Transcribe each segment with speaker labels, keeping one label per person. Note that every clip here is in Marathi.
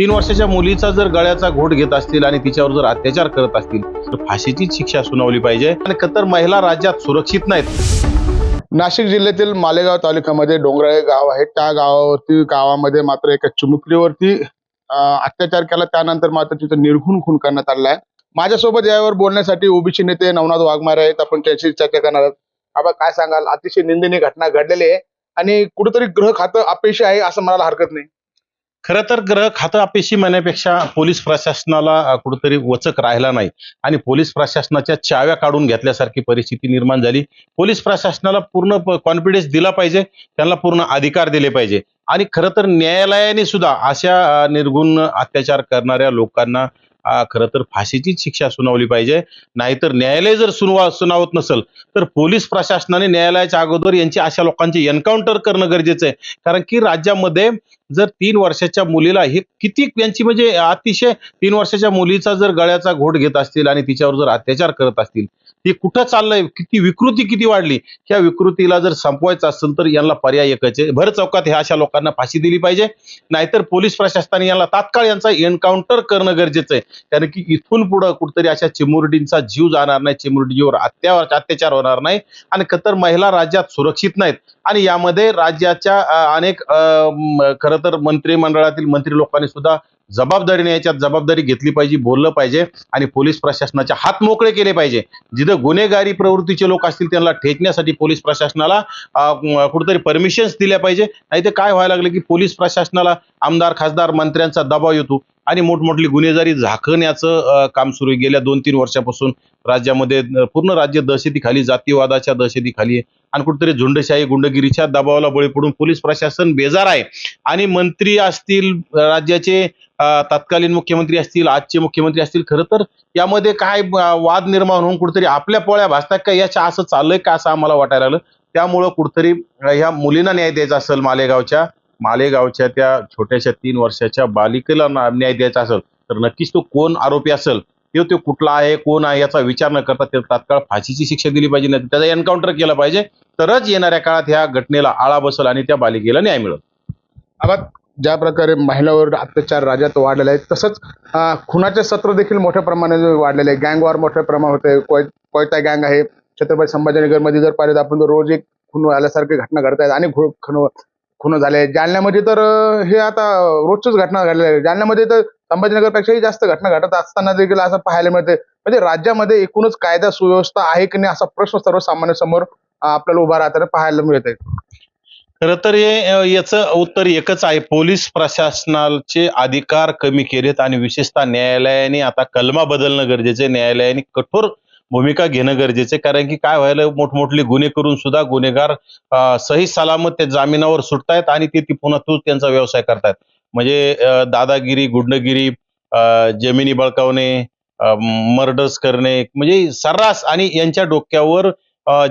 Speaker 1: तीन वर्षाच्या मुलीचा जर गळ्याचा घोट घेत असतील आणि तिच्यावर जर अत्याचार करत असतील तर फाशीची शिक्षा सुनावली पाहिजे. आणि कतर महिला राज्यात सुरक्षित नाहीत.
Speaker 2: नाशिक जिल्ह्यातील मालेगाव तालुक्यामध्ये डोंगराळे गाव आहे. त्या गावावरती गावामध्ये मात्र एका चिमुकलीवरती अत्याचार केला. त्यानंतर मात्र तिथं निर्घुण खून करण्यात आलेला आहे. माझ्यासोबत यावर बोलण्यासाठी ओबीसी नेते नवनाथ वाघमारे आहेत. आपण त्याची चर्चा करणार आहोत. काय सांगाल? अतिशय निंदनीय घटना घडलेली आहे. आणि कुठेतरी ग्रह खातं अपेक्षी आहे असं म्हणायला हरकत नाही.
Speaker 1: खरं तर ग्रह खातं अपेक्षी म्हणण्यापेक्षा पोलीस प्रशासनाला कुठंतरी कुठेतरी वचक राहिला नाही. आणि पोलीस प्रशासनाच्या चाव्या काढून घेतल्यासारखी परिस्थिती निर्माण झाली. पोलीस प्रशासनाला पूर्ण कॉन्फिडन्स दिला पाहिजे. त्यांना पूर्ण अधिकार दिले पाहिजे. आणि खरं तर न्यायालयाने सुद्धा अशा निर्गुण अत्याचार करणाऱ्या लोकांना खरं तर फाशीचीच शिक्षा सुनावली पाहिजे. नाहीतर न्यायालय जर सुनवा सुनावत नसेल तर पोलीस प्रशासनाने न्यायालयाच्या अगोदर यांची अशा लोकांचे एन्काउंटर करणं गरजेचं आहे. कारण की राज्यामध्ये जर तीन वर्षाच्या मुलीला हे किती यांची म्हणजे अतिशय तीन वर्षाच्या मुलीचा जर गळ्याचा घोट घेत असतील आणि तिच्यावर जर अत्याचार करत असतील ते कुठं चाललंय? किती विकृती किती वाढली? ह्या विकृतीला जर संपवायचं असेल तर यांना पर्याय एकच आहे. भर चौकात ह्या अशा लोकांना फाशी दिली पाहिजे. नाहीतर पोलीस प्रशासनाने यांना तात्काळ यांचा एन्काउंटर करणं गरजेचं आहे. कारण की इथून पुढं कुठतरी अशा चिमुरडींचा जीव जाणार नाही. चिमुरडीवर अत्यावर अत्याचार होणार नाही. आणि कतर महिला राज्यात सुरक्षित नाहीत. आणि यामध्ये राज्याच्या अनेक खरं तर मंत्रिमंडळातील मंत्री लोकांनी सुद्धा जबाबदारीने याच्यात जबाबदारी घेतली पाहिजे बोललं पाहिजे आणि पोलीस प्रशासनाचे हात मोकळे केले पाहिजे. जिथं गुन्हेगारी प्रवृत्तीचे लोक असतील त्यांना ठेचण्यासाठी पोलीस प्रशासनाला कुठेतरी परमिशन्स दिल्या पाहिजे. नाही तर काय व्हायला लागलं की पोलीस प्रशासनाला आमदार खासदार मंत्र्यांचा दबाव येतो. आणि मोठमोठली गुन्हेगारी झाकण्याचं काम सुरू आहे. गेल्या दोन तीन वर्षापासून राज्यामध्ये पूर्ण राज्य दहशतीखाली जातीवादाच्या दहशतीखाली आहे. आणि कुठेतरी झुंडशाही गुंडगिरीच्या दबावाला बळी पडून पोलीस प्रशासन बेजार आहे. आणि मंत्री असतील राज्याचे तत्कालीन मुख्यमंत्री असतील आजचे मुख्यमंत्री असतील खरं तर यामध्ये काय वाद निर्माण होऊन कुठेतरी आपल्या पोळ्या भासतात का? याच्या असं चाललंय का? असं आम्हाला वाटायला लागलं. त्यामुळं कुठेतरी ह्या मुलींना न्याय द्यायचा असेल मालेगावच्या मालेगावच्या त्या छोट्याशा तीन वर्षाच्या बालिकेला न्याय द्यायचा असेल तर नक्कीच तो कोण आरोपी असेल तो तो कुठला आहे कोण आहे याचा विचार न करता त्याला तात्काळ फाशीची शिक्षा दिली पाहिजे नाही त्याचा एन्काउंटर केलं पाहिजे. तरच येणाऱ्या काळात ह्या घटनेला आळा बसेल आणि त्या बालिकेला न्याय मिळेल.
Speaker 2: आता ज्या प्रकारे महिलावर अत्याचार राज्यात वाढलेला आहे तसंच खुनाचे सत्र देखील मोठ्या प्रमाणात वाढलेले आहे गँगवार मोठ्या प्रमाणात होते. कोय कोयता गँग आहे. छत्रपती संभाजीनगरमध्ये जर पाहिलं तर आपण रोज एक खून आल्यासारखी घटना घडत आहेत आणि खून खून झाले. जालन्यामध्ये तर हे आता रोजच घटना घडलेल्या आहेत जालन्यामध्ये तर संभाजीनगरपेक्षाही जास्त घटना घडत असताना देखील असं पाहायला मिळते. म्हणजे राज्यामध्ये एकूणच कायदा सुव्यवस्था आहे की नाही असा प्रश्न सर्वसामान्य समोर आपल्याला उभा राहताना पाहायला मिळत आहे
Speaker 1: खरं तर हे याचं उत्तर एकच आहे. पोलीस प्रशासनाचे अधिकार कमी केलेत आणि विशेषतः न्यायालयाने आता कलमा बदलणं गरजेचं न्यायालयाने कठोर भूमिका घेणं गरजेचं आहे. कारण की काय व्हायला मोठमोठले गुन्हे करून सुद्धा गुन्हेगार सही सलामत ते जामिनावर सुटतायत आणि ते ती पुन्हा तोच त्यांचा व्यवसाय करतायत. म्हणजे दादागिरी गुंडगिरी जमिनी बळकावणे मर्डर्स करणे म्हणजे सर्रास आणि यांच्या डोक्यावर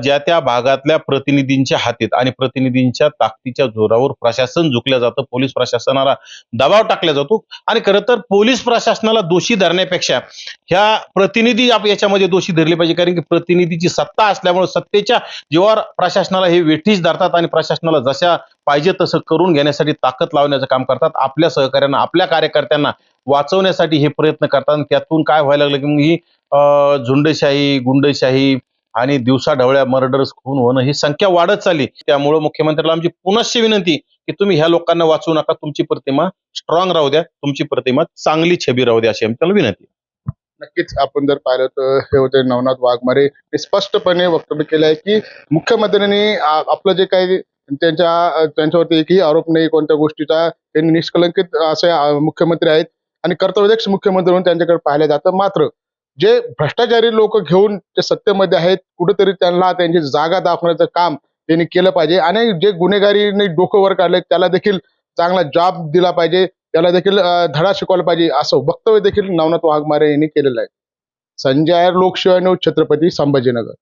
Speaker 1: ज्या त्या भागातल्या प्रतिनिधींच्या हातीत आणि प्रतिनिधींच्या ताकदीच्या जोरावर प्रशासन झुकलं जातं पोलीस प्रशासनाला दबाव टाकला जातो आणि खरं तर पोलीस प्रशासनाला दोषी धरण्यापेक्षा ह्या प्रतिनिधी याच्यामध्ये दोषी धरले पाहिजे. कारण की प्रतिनिधीची सत्ता असल्यामुळे सत्तेच्या जीवावर प्रशासनाला हे वेठीच धरतात आणि प्रशासनाला जशा पाहिजे तसं करून घेण्यासाठी ताकद लावण्याचं काम करतात. आपल्या सहकार्यांना आपल्या कार्यकर्त्यांना वाचवण्यासाठी हे प्रयत्न करतात. त्यातून काय व्हायला लागलं की मग ही अं, झुंडशाही गुंडशाही आणि दिवसाढवळ्या मर्डर्स खून होणं ही संख्या वाढत चालली. त्यामुळे मुख्यमंत्र्याला आमची पुनश्च विनंती की तुम्ही ह्या लोकांना वाचवू नका तुमची प्रतिमा स्ट्रॉंग राहू द्या तुमची प्रतिमा चांगली छबी राहू द्या अशी आमची त्याला विनंती
Speaker 2: नक्कीच आपण जर पाहिलं तर हे होते नवनाथ वाघमारे. हे स्पष्टपणे वक्तव्य केलं आहे की मुख्यमंत्र्यांनी आपलं जे काही त्यांच्या त्यांच्यावरती एकही आरोप नाही कोणत्या गोष्टीचा त्यांनी निष्कलंकित असे मुख्यमंत्री आहेत आणि कर्तव्यदक्ष मुख्यमंत्री म्हणून त्यांच्याकडे पाहिलं जातं मात्र जे भ्रष्टाचारी लोक घेऊन ते सत्तेमध्ये आहेत कुठेतरी त्यांना त्यांची जागा दाखवण्याचं काम त्यांनी केलं पाहिजे. आणि जे गुन्हेगारीने डोकं वर काढले त्याला देखील चांगला जॉब दिला पाहिजे. त्याला देखील धडा शिकवला पाहिजे. असं वक्तव्य देखील नवनाथ वाघमारे यांनी केलेलं आहे. संजय लोकशिवाय न्यूज छत्रपती संभाजीनगर.